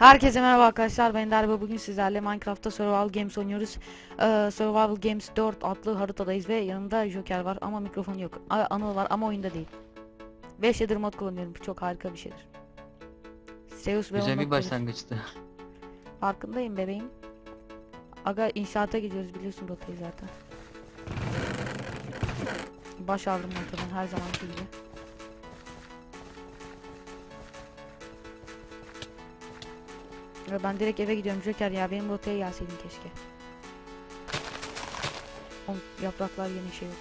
Herkese merhaba arkadaşlar ben Derbe. Bugün sizlerle Minecraft'ta Survival Games oynuyoruz. Ee, Survival Games 4 adlı haritadayız ve yanımda Joker var ama mikrofon yok. Anıl var ama oyunda değil. 5 shader mod kullanıyorum çok harika bir şeydir. Zeus ve Güzel bir başlangıçtı. Farkındayım bebeğim. Aga inşaata gidiyoruz biliyorsun rotayı zaten. Baş aldım motorun her zamanki gibi Ben direkt eve gidiyorum Joker ya benim rotaya gelseydin keşke. O yapraklar yeni şey yok.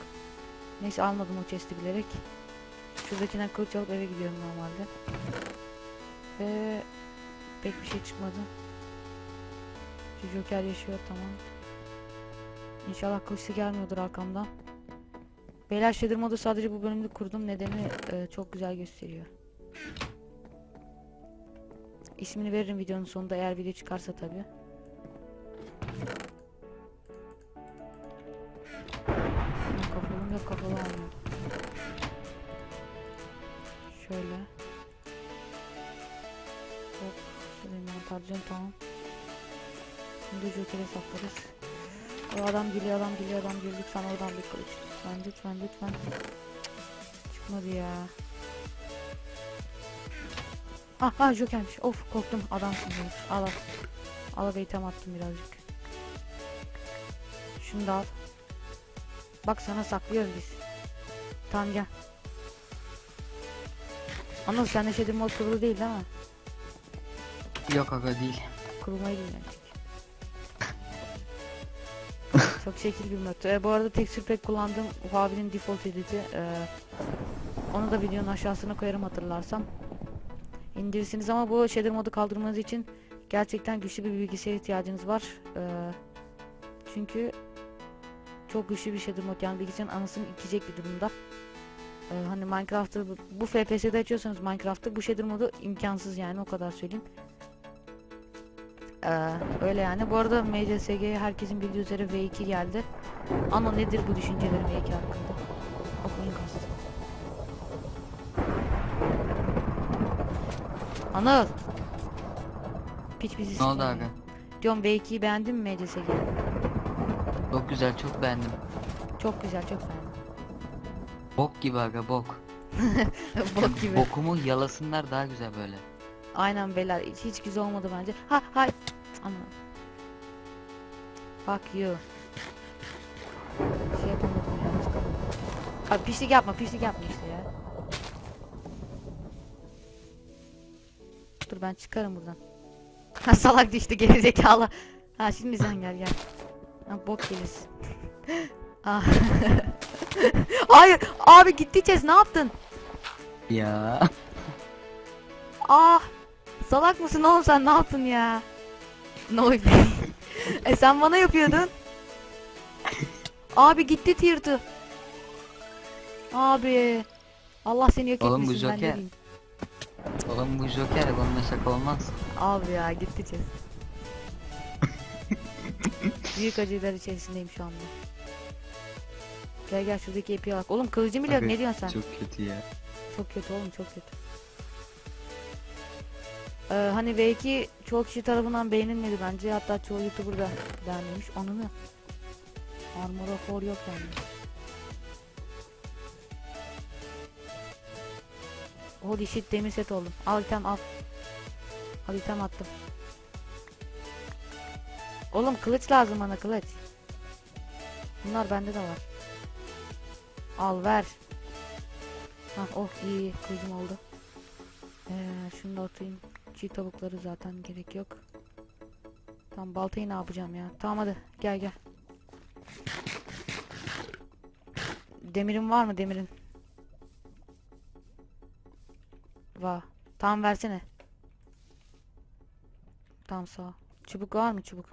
Neyse almadım o chest'i bilerek. Şuradakinden kılıç alıp eve gidiyorum normalde. Ve pek bir şey çıkmadı. Şu Joker yaşıyor tamam. İnşallah kılıçlı gelmiyordur arkamdan. Beyler shader modu sadece bu bölümde kurdum nedeni e, çok güzel gösteriyor. İsmini veririm videonun sonunda eğer video çıkarsa tabi. Kapalı yok kapalı almıyor. Şöyle. Hop. Şöyle mantarcın tamam. Şimdi Joker'e saklarız. O adam geliyor adam geliyor adam geliyor lütfen oradan bir kılıç. Lütfen lütfen lütfen. Çıkmadı ya. Ah ah Joker'miş. Of korktum. Adamsın demiş. Al al. Al al item attım birazcık. Şunu da al. Bak sana saklıyoruz biz. Tamam gel. Anıl sende şeyde mod kurulu değil değil mi? Yok aga değil. Kurulmayı bilmedik. Çok şekil bir mod. Ee, bu arada texture pack kullandığım Huawei'nin default editi. Ee, onu da videonun aşağısına koyarım hatırlarsam. İndirirsiniz ama bu shader modu kaldırmanız için gerçekten güçlü bir bilgisayar ihtiyacınız var. Ee, çünkü çok güçlü bir shader mod yani bilgisayarın anasını itecek bir durumda. Ee, hani Minecraft'ı bu- FPS'de açıyorsanız Minecraft'ı bu shader modu imkansız yani o kadar söyleyeyim. Ee, öyle yani. Bu arada MCSG'ye herkesin bildiği üzere V2 geldi. Ama nedir bu düşüncelerim V2 hakkında? Anıl. Piç bizi Ne oldu ya. Diyorum V2'yi beğendin mi MCSG? Çok güzel çok beğendim. Çok güzel çok beğendim. Bok gibi aga bok. Bok gibi. Bokumu yalasınlar daha güzel böyle. Aynen beyler hiç, hiç güzel olmadı bence. Ha hay. Ama. Fuck you. Şey yapamadım ya. Abi pişlik yapma pişlik yapma işte ya. Dur ben çıkarım buradan. Ha salak düştü gerizekalı. Ha şimdi sen gel gel. Ha bok gelirsin. ah. Hayır abi gitti Chess ne yaptın? Ya. Ah! Salak mısın oğlum sen ne yaptın ya? No E sen bana yapıyordun. Abi gitti tirtı. Abi. Allah seni yok Oğlum bu etmesin ben ne Joker. diyeyim. Oğlum bu Joker bununla şaka olmaz. Abi ya gitti Chess. Büyük acılar içerisindeyim şu anda. Gel gel şuradaki ipi bak. Oğlum kılıcı biliyorum Aga, ne diyorsun sen? Çok kötü ya. Çok kötü oğlum çok kötü. Ee, hani V2 çoğu kişi tarafından beğenilmedi bence hatta çoğu youtuber da beğenmemiş onu mu? Armor of War yok yani. Holy shit demir set oldum. Al item al. Al item attım. Oğlum kılıç lazım bana kılıç. Bunlar bende de var. Al ver. Ha oh iyi kılıcım oldu. Ee, şunu da atayım. Çiğ tavukları zaten gerek yok. Tamam baltayı ne yapacağım ya? Tamam hadi gel gel. Demirin var mı demirin? Var. Tamam versene. Tamam sağ ol. Çubuk var mı çubuk?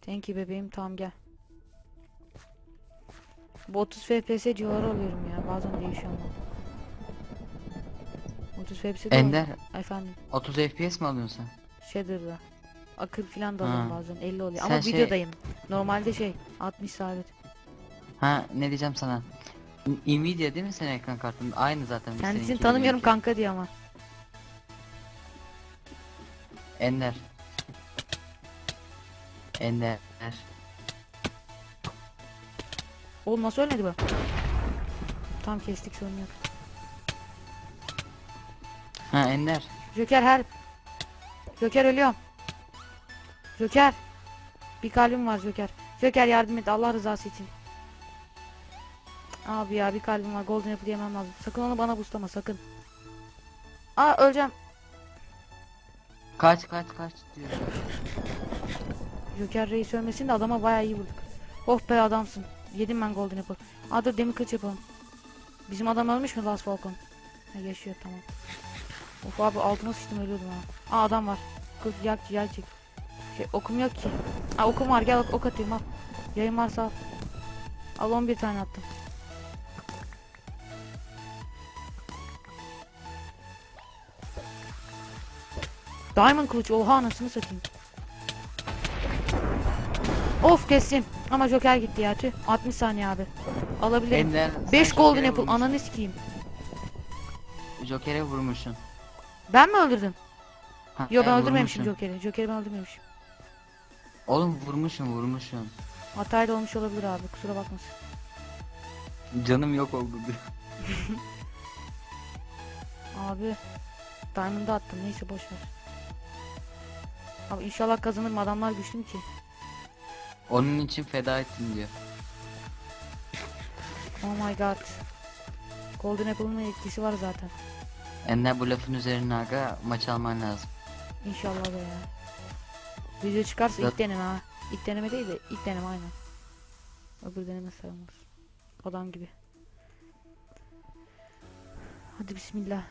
Thank you bebeğim tamam gel. Bu 30 FPS civarı alıyorum ya. Bazen değişiyor ama. 30 FPS de Ender alıyorum. Efendim. 30 FPS mi alıyorsun sen? Shader'da. Akıl falan da alıyorum bazen. 50 oluyor. Sen Ama şey- videodayım. Normalde şey 60 sabit. Ha ne diyeceğim sana? Nvidia değil mi senin ekran kartın? Aynı zaten. Kendisini seninki tanımıyorum benimki. kanka diye ama. Ender. Ender. Oğlum nasıl ölmedi bu? Tam kestik sorun yok. Ha Ender. Joker her. Joker ölüyorum. Joker. Bir kalbim var Joker. Joker yardım et Allah rızası için. Abi ya bir kalbim var. Golden Apple yemem lazım. Sakın onu bana boostlama sakın. Aa öleceğim. Kaç kaç kaç diyor. Joker reis ölmesin de adama bayağı iyi vurduk. Oh be adamsın. Yedim ben Golden Apple. Aa dur demir kılıç yapalım. Bizim adam ölmüş mü Last Falcon? Ha, yaşıyor tamam. Of abi altıma sıçtım ölüyordum ha. Aa adam var. Kılıç yak yak çek. Şey okum yok ki. Aa okum var gel ok atayım al. Yayın varsa al. Al 11 tane attım. Diamond kılıç oha anasını satayım. Of kestim. Ama Joker gitti ya tüh. 60 saniye abi. Alabilirim. Ender. 5 sen golden Joker'e apple vurmuşsun. ananı sikeyim. Joker'e vurmuşsun. Ben mi öldürdüm? Ha, Yo ben e, öldürmemişim vurmuşsun. Joker'i. Joker'i ben öldürmemişim. Oğlum vurmuşsun vurmuşsun. Hatayla olmuş olabilir abi kusura bakmasın. Canım yok oldu diyor. Abi Diamond'ı attım neyse boş ver. Abi inşallah kazanırım adamlar güçlü ki? Onun için feda ettim diyor. Oh my god. Golden Apple'ın etkisi var zaten. Ender bu lafın üzerine aga maç alman lazım. İnşallah be ya. Video çıkarsa ilk Zat- deneme ha. İlk deneme değil de ilk deneme aynen. Öbür deneme sayılmaz. Adam gibi. Hadi bismillah.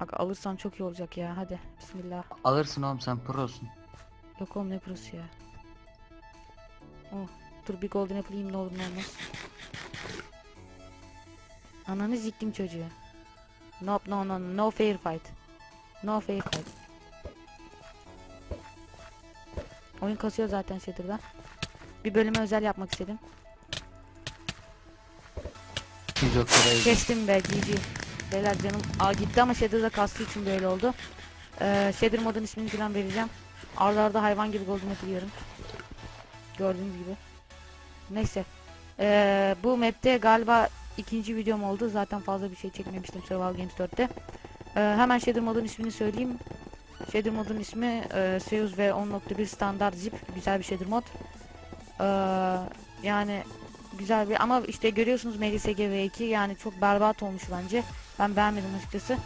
Bak alırsam çok iyi olacak ya hadi bismillah. Alırsın oğlum sen prosun. Yok oğlum ne prosu ya. Oh dur bir golden apple yiyeyim ne olur ne olmaz. Ananı ziktim çocuğu. No no no no fair fight. No fair fight. Oyun kasıyor zaten Shatter'da. Bir bölüme özel yapmak istedim. Kestim be GG. Beyler canım Aa, gitti ama Shader'da kastığı için böyle oldu. Ee, Shader modun ismini falan vereceğim. Arda hayvan gibi golden apple. Gördüğünüz gibi. Neyse. Ee, bu map'te galiba ikinci videom oldu. Zaten fazla bir şey çekmemiştim Survival Games 4'te. Ee, hemen Shader modun ismini söyleyeyim. Shader modun ismi e, Seus ve 10.1 standart zip. Güzel bir Shader mod. Ee, yani güzel bir ama işte görüyorsunuz MLSG V2 yani çok berbat olmuş bence. Ben beğenmedim açıkçası.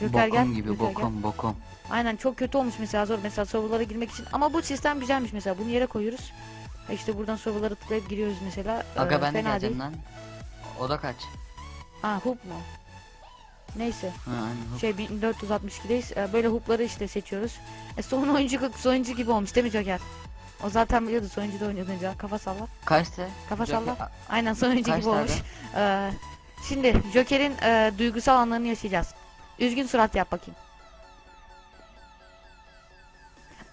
Joker gel. bokum gibi Joker gel. bokum bokum. Aynen çok kötü olmuş mesela zor mesela serverlara girmek için ama bu sistem güzelmiş mesela bunu yere koyuyoruz. E İşte buradan serverlara tıklayıp giriyoruz mesela. Aga Ee, ben de geleceğim değil. lan. O da kaç? Ha hoop mu? Neyse Ha aynen. şey 1462'deyiz. Ee, böyle hoopları işte seçiyoruz. E son oyuncu soyuncu gibi olmuş değil mi Joker? O zaten biliyordu soyuncuda oynuyordu önce. Kafa salla. Kaçtı? Kafa Joker- salla. Aynen soyuncu gibi olmuş. Ee, şimdi Joker'in e, duygusal anlarını yaşayacağız. Üzgün surat yap bakayım.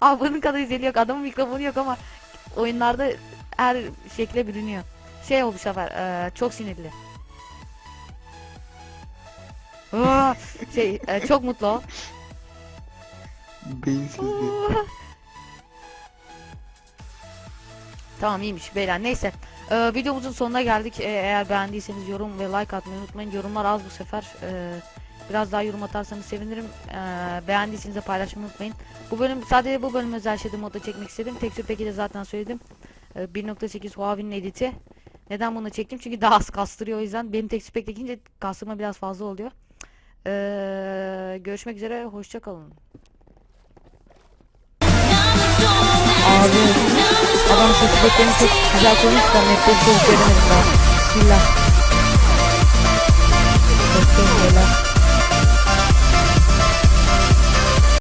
Abi bunun kadar izleyeli yok. Adamın mikrofonu yok ama oyunlarda her şekle bürünüyor. Şey oldu bu sefer e, çok sinirli. Aa, şey e, çok mutlu o. Beyinsizliği. Tamam iyiymiş beyler neyse. Ee, videomuzun sonuna geldik. Ee, eğer beğendiyseniz yorum ve like atmayı unutmayın. Yorumlar az bu sefer. Ee, biraz daha yorum atarsanız sevinirim. Ee, beğendiyseniz de paylaşmayı unutmayın. Bu bölüm sadece bu bölüm özel şeyde modda çekmek istedim. Texture Pack'i de zaten söyledim. Ee, 1.8 Huawei'nin editi. Neden bunu çektim? Çünkü daha az kastırıyor o yüzden. Benim Texture Pack ekince kastırma biraz fazla oluyor. Ee, görüşmek üzere. Hoşça kalın. Adam sesi de beni çok güzel koymuşlar. Nefes sözlerine bunlar. Bismillah. Bekleyin beyler.